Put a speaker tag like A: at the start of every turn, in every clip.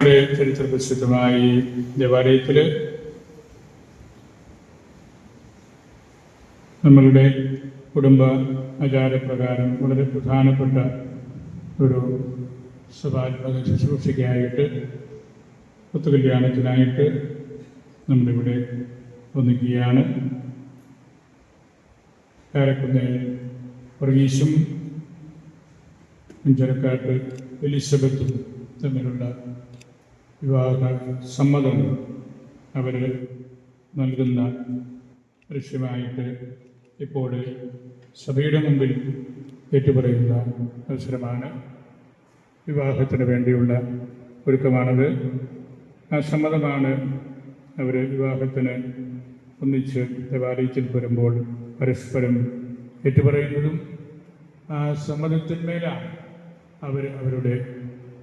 A: ചരിത്ര പ്രസിദ്ധമായി ദേവാലയത്തിൽ നമ്മളുടെ കുടുംബ ആചാരപ്രകാരം വളരെ പ്രധാനപ്പെട്ട ഒരു സഭാത്മക ശുശ്രൂഷയ്ക്കായിട്ട് ഒത്തുകല്യാണത്തിനായിട്ട് നമ്മളിവിടെ ഒന്നിക്കുകയാണ് കാരക്കുന്നേൽ വർഗീസും അഞ്ചരക്കാട്ട് എലിസബത്തും തമ്മിലുള്ള വിവാഹ സമ്മതം അവർ നൽകുന്ന ദൃശ്യമായിട്ട് ഇപ്പോൾ സഭയുടെ മുമ്പിൽ ഏറ്റുപറയുന്ന അവസരമാണ് വിവാഹത്തിന് വേണ്ടിയുള്ള ഒരുക്കമാണത്. ആ സമ്മതമാണ് അവർ വിവാഹത്തിന് ഒന്നിച്ച് ദേവാലയത്തിൽ വരുമ്പോൾ പരസ്പരം ഏറ്റുപറയുന്നതും ആ സമ്മതത്തിന്മേലാണ് അവർ അവരുടെ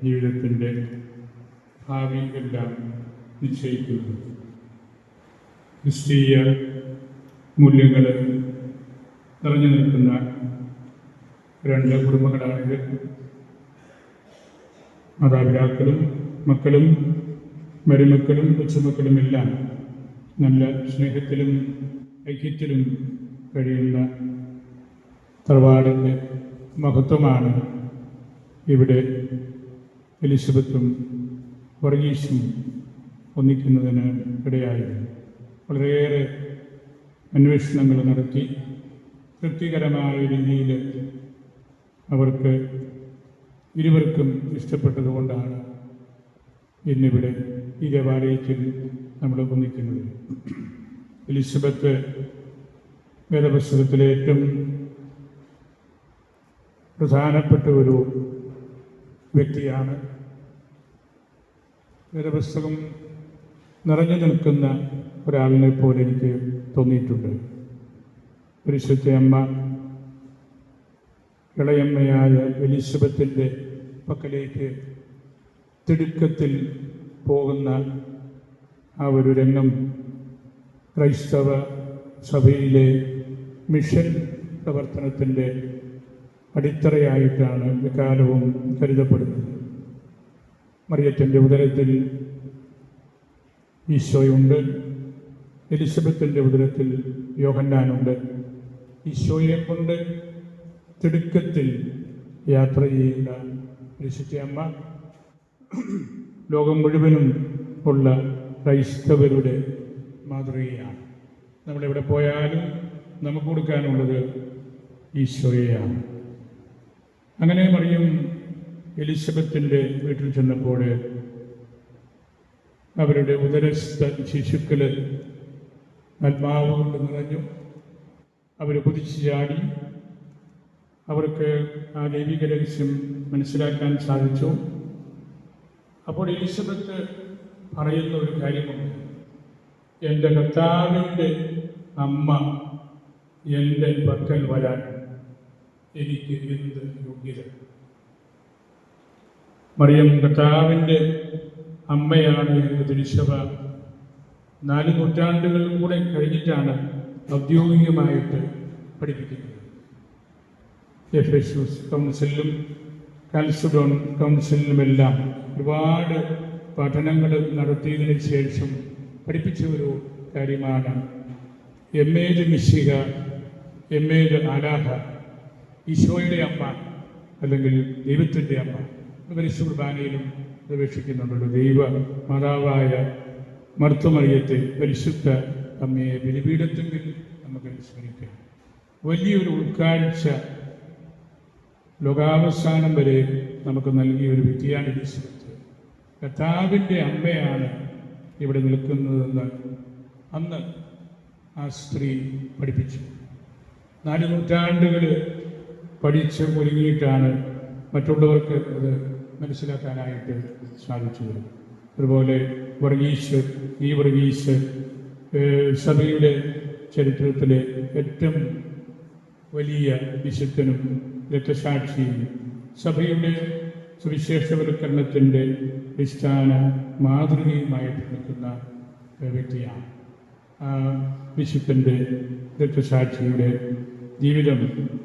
A: ജീവിതത്തിന്റെ ഭാവി എല്ലാം നിശ്ചയിക്കുന്നത് ക്രിസ്തീയ മൂല്യങ്ങൾ നിറഞ്ഞു നിൽക്കുന്ന രണ്ട് കുടുംബങ്ങളാണിത്. മാതാപിതാക്കളും മക്കളും മരുമക്കളും കൊച്ചുമക്കളും എല്ലാം നല്ല സ്നേഹത്തിലും ഐക്യത്തിലും കഴിയുന്ന തറവാടിന്റെ മഹത്വമാണ് ഇവിടെ എലിസബത്തും വർഗീസും ഒന്നിക്കുന്നതിന് ഇടയായിരുന്നു. വളരെയേറെ അന്വേഷണങ്ങൾ നടത്തി തൃപ്തികരമായ രീതിയിൽ അവർക്ക് ഇരുവർക്കും ഇഷ്ടപ്പെട്ടതുകൊണ്ടാണ് ഇന്നിവിടെ ഈ ദേവാലയത്തിൽ നമ്മൾ ഒന്നിക്കുന്നത്. എലിസബത്ത് വേദപുസ്തകത്തിലെ ഏറ്റവും പ്രധാനപ്പെട്ട ഒരു വ്യക്തിയാണ് വേദപുസ്തകം നിറഞ്ഞു നിൽക്കുന്ന ഒരാളിനെ പോലെ എനിക്ക് തോന്നിയിട്ടുണ്ട്. പരിശുദ്ധ അമ്മ ഇളയമ്മയായ എലിസബത്തിന്റെ പക്കലേക്ക് തിടുക്കത്തിൽ പോകുന്ന ആ ഒരു രംഗം ക്രൈസ്തവ സഭയിലെ മിഷൻ പ്രവർത്തനത്തിന്റെ അടിത്തറയായിട്ടാണ് എക്കാലവും കരുതപ്പെടുന്നത്. മറിയത്തിന്റെ ഉദരത്തിൽ ഈശോയുണ്ട്. എലിസബത്തിന്റെ ഉദരത്തിൽ യോഹന്നാനുണ്ട്. ഈശോയെ കൊണ്ട് തിടുക്കത്തിൽ യാത്ര ചെയ്യുന്ന അമ്മ ലോകം മുഴുവനും ഉള്ള ക്രൈസ്തവരുടെ മാതൃകയാണ്. നമ്മളെവിടെ പോയാലും നമുക്ക് കൊടുക്കാനുള്ളത് ഈശോയെയാണ്. അങ്ങനെ മറിയം എലിസബത്തിന്റെ വീട്ടിൽ ചെന്നപ്പോൾ അവരുടെ ഉദരസ്ഥ ശിശുക്കൾ ആത്മാവ് കൊണ്ട് നിറഞ്ഞു. അവർ കുതിച്ചു ചാടി. അവർക്ക് ആ ദൈവിക രഹസ്യം മനസ്സിലാക്കാൻ സാധിച്ചു. അപ്പോൾ എലിസബത്ത് പറയുന്ന ഒരു കാര്യമുണ്ട്. എന്റെ കർത്താവിന്റെ അമ്മ എന്റെ പക്കൽ വരാൻ എനിക്ക് എന്ത് യോഗ്യത? മറിയം കർത്താവിന്റെ അമ്മയാണ് എന്ന് തിരിച്ചവ നാല് നൂറ്റാണ്ടുകൾ കൂടെ കഴിഞ്ഞിട്ടാണ് ഔദ്യോഗികമായിട്ട് പഠിപ്പിക്കുന്നത്. എഫേഷ്യസ് കൗൺസിലും കാൽസുഡോൺ കൗൺസിലുമെല്ലാം ഒരുപാട് പഠനങ്ങൾ നടത്തിയതിനു ശേഷം പഠിപ്പിച്ച ഒരു കാര്യമാണ്. എം എമ്മേജ് മിശിക എം എമ്മേജ് ആലാഹ ഈശോയുടെ അമ്മ അല്ലെങ്കിൽ ദൈവത്തിന്റെ അമ്മ. പരിശു കുർബാനയിലും പ്രവേശിക്കുന്നുണ്ടല്ലോ. ദൈവ മാതാവായ മർത്തുമറിയത്തെ പരിശുദ്ധ അമ്മയെ ബലിപീഠത്തെങ്കിൽ നമുക്ക് സ്മരിക്കാം വലിയൊരു ഉൾക്കാഴ്ച ലോകാവസാനം വരെ നമുക്ക് നൽകിയ ഒരു വ്യക്തിയാണ് ഈശ്വരത്ത് കഥാവിന്റെ അമ്മയാണ് ഇവിടെ നിൽക്കുന്നതെന്ന് അന്ന് ആ സ്ത്രീ പഠിപ്പിച്ചു. നാല് നൂറ്റാണ്ടുകൾ പഠിച്ച് ഒരുങ്ങിയിട്ടാണ് മറ്റുള്ളവർക്ക് അത് മനസ്സിലാക്കാനായിട്ട് സാധിച്ചു വരും അതുപോലെ വർഗീസ് ഈ വർഗീസ് സഭയുടെ ചരിത്രത്തിലെ ഏറ്റവും വലിയ വിശുദ്ധനും രക്തസാക്ഷിയും സഭയുടെ സുവിശേഷവൽക്കരണത്തിന്റെ അടിസ്ഥാന മാതൃകയുമായിട്ട് നിൽക്കുന്ന വ്യക്തിയാണ്. വിശുദ്ധന്റെ രക്തസാക്ഷിയുടെ ജീവിതം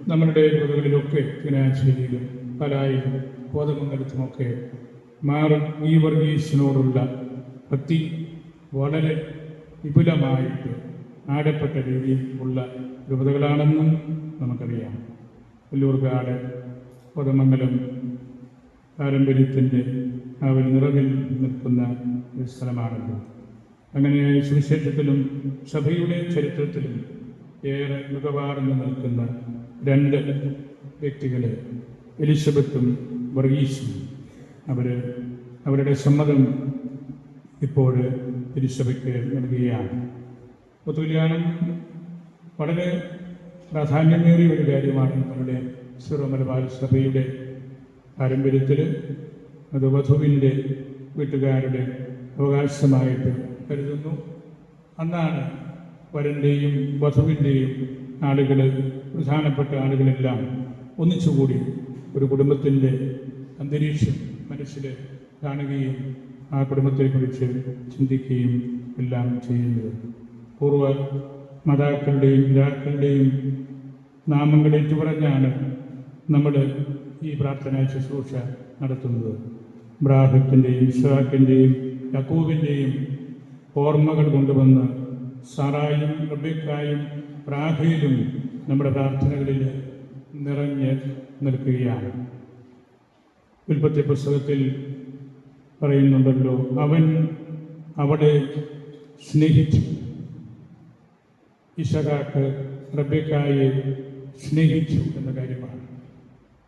A: നമ്മളുടെ വീടുകളിലൊക്കെ ചങ്ങനാശ്ശേരിയിലും പലായിലും കോതമംഗലത്തുമൊക്കെ മാറി ഈ വർഗീസിനോടുള്ള ഭക്തി വളരെ വിപുലമായിട്ട് ആടപ്പെട്ട രീതിയിൽ ഉള്ള രൂപതകളാണെന്നും നമുക്കറിയാം. പുല്ലൂർക്കാട് കോതമംഗലം പാരമ്പര്യത്തിന്റെ ആ ഒരു നിറവിൽ നിൽക്കുന്ന ഒരു സ്ഥലമാണല്ലോ അങ്ങനെ സുവിശേഷത്തിലും സഭയുടെ ചരിത്രത്തിലും ഏറെ മികവാർന്നു നിൽക്കുന്ന രണ്ട് വ്യക്തികളെ എലിസബത്തും വർഗീസും അവർ അവരുടെ സമ്മതം ഇപ്പോൾ തിരുസഭയ്ക്ക് നൽകുകയാണ്. ഒത്തുകല്യാണം വളരെ പ്രാധാന്യമേറിയ ഒരു കാര്യമാണ് നമ്മുടെ സിറോ മലബാർ സഭയുടെ പാരമ്പര്യത്തിൽ അത് വധുവിന്റെ വീട്ടുകാരുടെ അവകാശമായിട്ട് കരുതുന്നു. അന്നാണ് വരന്റെയും വധുവിന്റെയും ആളുകൾ പ്രധാനപ്പെട്ട ആളുകളെല്ലാം ഒന്നിച്ചുകൂടി ഒരു കുടുംബത്തിന്റെ അന്തരീക്ഷം മനസ്സിൽ കാണുകയും ആ കുടുംബത്തെക്കുറിച്ച് ചിന്തിക്കുകയും എല്ലാം ചെയ്യുന്നത്. പൂർവ മാതാക്കളുടെയും പിതാക്കളുടെയും നാമങ്ങൾ ഏറ്റുപറഞ്ഞാണ് നമ്മൾ ഈ പ്രാർത്ഥനാ ശുശ്രൂഷ നടത്തുന്നത്. ബ്രാഹത്തിന്റെയും ഇഷാക്കിന്റെയും യക്കൂബിന്റെയും ഓർമ്മകൾ കൊണ്ടുവന്ന് സറായും റബിക്കായും പ്രാഹയിലും നമ്മുടെ പ്രാർത്ഥനകളിൽ നിറഞ്ഞ് നിൽക്കുകയാണ്. ഉൽപ്പത്തി പുസ്തകത്തിൽ പറയുന്നുണ്ടല്ലോ അവൻ അവിടെ സ്നേഹിച്ചു. ഇഷകാക്ക് റബേക്കായെ സ്നേഹിച്ചു എന്ന കാര്യമാണ്.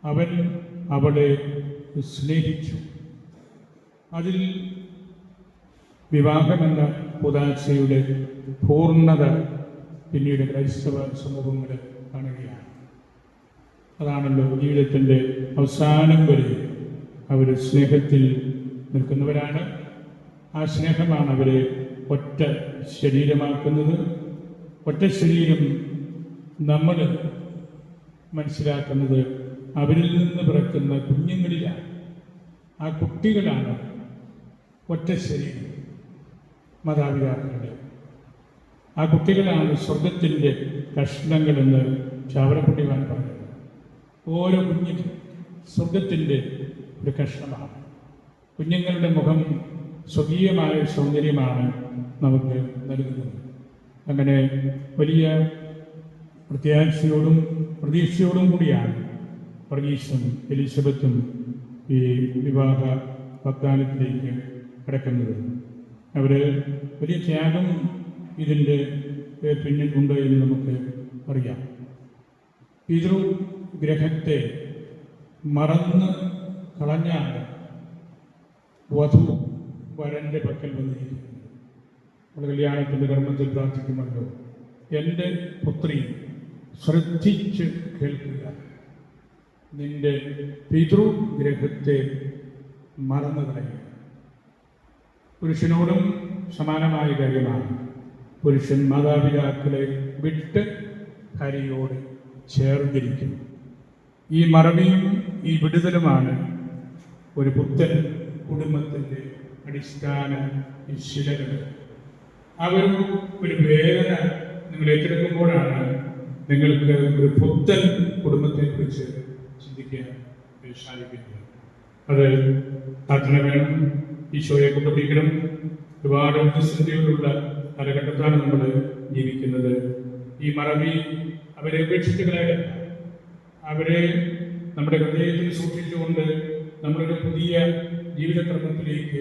A: അവൻ അവളെ സ്നേഹിച്ചു. അതിൽ വിവാഹമെന്ന ഉദാശയുടെ പൂർണത പിന്നീട് ക്രൈസ്തവ സമൂഹങ്ങൾ കാണുകയാണ്. അതാണല്ലോ ജീവിതത്തിന്റെ അവസാനം വരെ അവർ സ്നേഹത്തിൽ നിൽക്കുന്നവരാണ്. ആ സ്നേഹമാണ് അവരെ ഒറ്റ ശരീരമാക്കുന്നത്. ഒറ്റ ശരീരം നമ്മൾ മനസ്സിലാക്കുന്നത് അവരിൽ നിന്ന് പിറക്കുന്ന കുഞ്ഞുങ്ങളിലാണ്. ആ കുട്ടികളാണ് ഒറ്റ ശരീരം മാതാപിതാക്കളുടെ. ആ കുട്ടികളാണ് സ്വർഗത്തിന്റെ കഷ്ണങ്ങളെന്ന് ചാവറക്കുട്ടിവാൻ പറഞ്ഞത് ഓരോ കുഞ്ഞിനും സ്വർഗത്തിന്റെ ഒരു കഷ്ണമാണ് കുഞ്ഞുങ്ങളുടെ മുഖം സ്വകീയമായ സൗന്ദര്യമാണ് നമുക്ക് നൽകുന്നത്. അങ്ങനെ വലിയ പ്രത്യാശയോടും പ്രതീക്ഷയോടും കൂടിയാണ് വർഗീസും എലിസബത്തും ഈ വിവാഹ വാഗ്ദാനത്തിലേക്ക് കിടക്കുന്നത്. അവർ വലിയ ത്യാഗം ഇതിന്റെ പിന്നിൽ പിന്നിലുണ്ട് എന്ന് നമുക്ക് അറിയാം. പിതൃ ഗ്രഹത്തെ മറന്ന് കളഞ്ഞാണ് വധു വരന്റെ പക്കൽ വന്നിരിക്കുന്നത്. നമ്മൾ കല്യാണത്തിന്റെ കർമ്മത്തിൽ പ്രാർത്ഥിക്കുമല്ലോ. എന്റെ പുത്രി ശ്രദ്ധിച്ച് കേൾക്കുക. നിന്റെ പിതൃഗ്രഹത്തെ മറന്നു കളയുക. പുരുഷനോടും സമാനമായ കാര്യമാണ്. പുരുഷൻ മാതാപിതാക്കളെ വിട്ട് ഹരിയോട് ചേർന്നിരിക്കുന്നു. ഈ മറവിയും ഈ വിടുതലുമാണ് ഒരു പുത്തൻ കുടുംബത്തിന്റെ അടിസ്ഥാന നിശ്ചിതകൾ. ആ ഒരു ഒരു വേദന നിങ്ങൾ ഏറ്റെടുക്കുമ്പോഴാണ് നിങ്ങൾക്ക് ഒരു പുത്തൻ കുടുംബത്തെക്കുറിച്ച് ചിന്തിക്കാൻ സാധിക്കുന്നത് അത് പ്രാർത്ഥന വേണം ഈശോയെ കൊണ്ടുപിടിക്കണം ഒരുപാട് പ്രതിസന്ധികളുള്ള കാലഘട്ടത്താണ് നമ്മൾ ജീവിക്കുന്നത്. ഈ മറവി അവരെ ഉപേക്ഷിച്ച് അവരെ നമ്മുടെ ഹൃദയത്തിൽ സൂക്ഷിച്ചുകൊണ്ട് നമ്മളൊരു പുതിയ ജീവിതക്രമത്തിലേക്ക്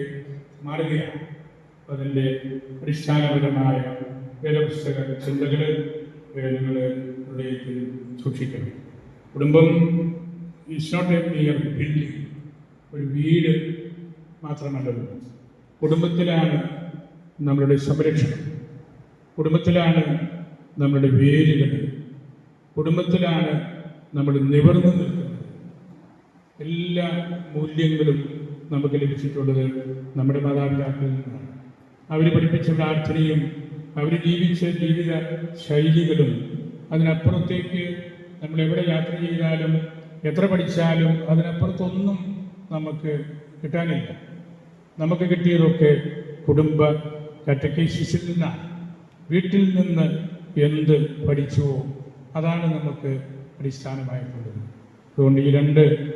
A: മാറുകയാണ്. അതിന്റെ അടിസ്ഥാനപരമായ വേദപുസ്തക ചിന്തകൾ നിങ്ങൾ ഹൃദയത്തിൽ സൂക്ഷിക്കണം. കുടുംബം is not a clear building ഒരു വീട് മാത്രമല്ലത് കുടുംബത്തിലാണ് നമ്മളുടെ സംരക്ഷണം. കുടുംബത്തിലാണ് നമ്മളുടെ വേരുകൾ. കുടുംബത്തിലാണ് നമ്മൾ നിവർന്നു നിൽക്കുന്നത്. എല്ലാ മൂല്യങ്ങളും നമുക്ക് ലഭിച്ചിട്ടുള്ളത് നമ്മുടെ മാതാപിതാക്കളിൽ നിന്നാണ്. അവർ പഠിപ്പിച്ച പ്രാർത്ഥനയും അവർ ജീവിച്ച ജീവിത ശൈലികളും അതിനപ്പുറത്തേക്ക് നമ്മൾ എവിടെ യാത്ര ചെയ്താലും എത്ര പഠിച്ചാലും അതിനപ്പുറത്തൊന്നും നമുക്ക് കിട്ടാനില്ല. നമുക്ക് കിട്ടിയതൊക്കെ കുടുംബ കറ്റക്കേശിസിൽ നിന്നാണ്. വീട്ടിൽ നിന്ന് എന്ത് പഠിച്ചുവോ അതാണ് നമുക്ക് അടിസ്ഥാനമായിട്ടുള്ളത്. അതുകൊണ്ട് ഈ രണ്ട്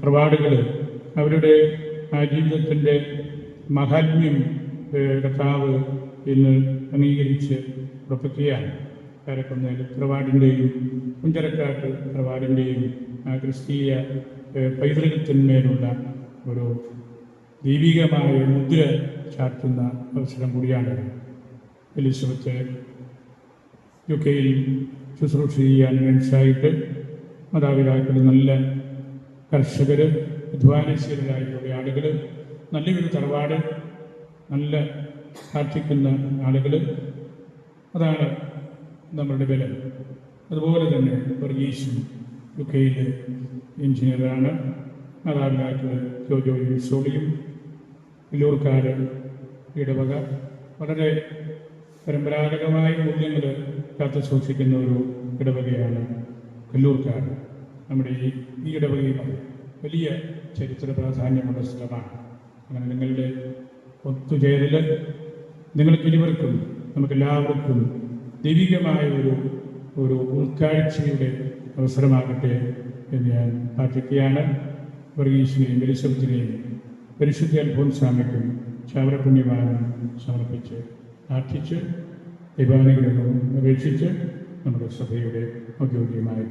A: പ്രവാടുകൾ അവരുടെ ജീവിതത്തിന്റെ മഹാത്മ്യം കർത്താവ് ഇന്ന് അംഗീകരിച്ച് ഉറപ്പിക്കുകയാണ് കാരക്കുന്നേൽ തറവാടിന്റെയും കുഞ്ചരക്കാട്ട് തറവാടിന്റെയും ക്രിസ്തീയ പൈതൃകത്തിന്മേലുള്ള ഒരു ദൈവികമായ മുദ്ര ചാർത്തുന്ന അവസരം കൂടിയാണ് എലിസബത്ത് യു കെയിൽ ശുശ്രൂഷ ചെയ്യാൻ മനസ്സായിട്ട് മാതാപിതാക്കൾ നല്ല കർഷകർ അധ്വാനശീലരായിട്ടുള്ള ആളുകൾ നല്ലൊരു തറവാട് നല്ല പ്രാർത്ഥിക്കുന്ന ആളുകൾ അതാണ് നമ്മളുടെ ബലം അതുപോലെ തന്നെ വർഗീസും യു എഞ്ചിനീയറാണ്. മാതാപിതാക്കൾ ജോജോ സോളിയും വില്ലൂർക്കാർ ഇടവക. വളരെ പരമ്പരാഗതമായ മൂല്യങ്ങൾ കാത്തു സൂക്ഷിക്കുന്ന ഒരു ഇടവകയാണ് കല്ലൂർക്കാർ നമ്മുടെ ഈ ഈ ഇടവകയിൽ വലിയ ചരിത്ര പ്രാധാന്യമുള്ള സ്ഥലമാണ്. അങ്ങനെ നിങ്ങളുടെ ഒത്തുചേരൽ നിങ്ങൾക്ക് ഇരുവർക്കും നമുക്കെല്ലാവർക്കും ദൈവികമായ ഒരു ഒരു ഉൾക്കാഴ്ചയുടെ അവസരമാകട്ടെ എന്ന് ഞാൻ പ്രാർത്ഥിക്കുകയാണ്. വർഗീസിനെയും എലിസബത്തിനെയും പരിശുദ്ധ സ്വാമിക്കും ചാവരപുണ്യമാനം സമർപ്പിച്ച് പ്രാർത്ഥിച്ച് ദൈവാനുഗ്രഹവും അപേക്ഷിച്ച് നമ്മുടെ സഭയുടെ ഔദ്യോഗികമായ